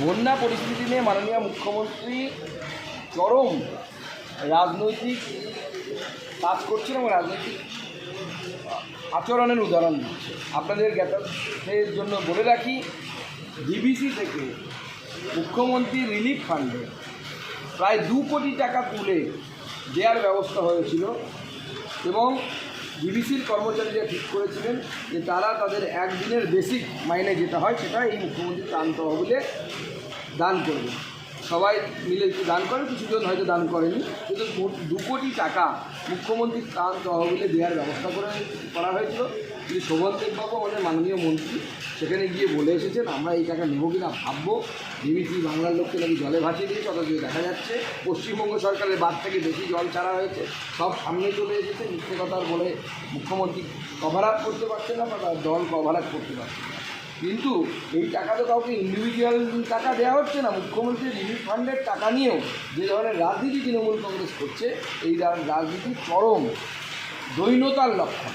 বন্যা পরিস্থিতি নিয়ে মাননীয় মুখ্যমন্ত্রী চরম রাজনৈতিক কাজ করছেন এবং রাজনৈতিক আচরণের উদাহরণ দিচ্ছে। আপনাদের জ্ঞাতার্থের জন্য বলে রাখি ডিবিসি থেকে মুখ্যমন্ত্রী রিলিফ ফান্ডে প্রায় দু কোটি টাকা তুলে দেওয়ার ব্যবস্থা হয়েছিল। এবং বিবিসির কর্মচারীরা ঠিক করেছিলেন যে তারা তাদের একদিনের বেসিক মাইনে যেটা হয় সেটা এই মুখ্যমন্ত্রী ত্রাণ তহবিলে দান করবে সবাই মিলে দান করে, কিছুজন হয়তো দান করেনি। কিন্তু দু- কোটি টাকা মুখ্যমন্ত্রীর ত্রাণ তহবিলে দেওয়ার ব্যবস্থা করে করা হয়েছিল। কিন্তু শোভন দেববাবু আমাদের মাননীয় মন্ত্রী সেখানে গিয়ে বলে এসেছেন, আমরা এই টাকা নেব কিনা ভাববো। ডিবিসি বাংলার লোককে নাকি জলে ভাসিয়ে দিয়েছে, অথচ দেখা যাচ্ছে পশ্চিমবঙ্গ সরকারের বাদ থেকে বেশি জল ছাড়া হয়েছে, সব সামনে চলে এসেছে, মিথ্যে কথার বলে মুখ্যমন্ত্রী কভার আপ করতে পারছে না বা দল কভার আপ করতে পারছে না। কিন্তু এই টাকা তো কাউকে ইন্ডিভিজুয়াল টাকা দেওয়া হচ্ছে না মুখ্যমন্ত্রী রিলিফ ফান্ডের টাকা নিয়েও যে ধরনের রাজনীতি তৃণমূল কংগ্রেস করছে, এই রাজনীতি চরম দৈন্যতার লক্ষণ।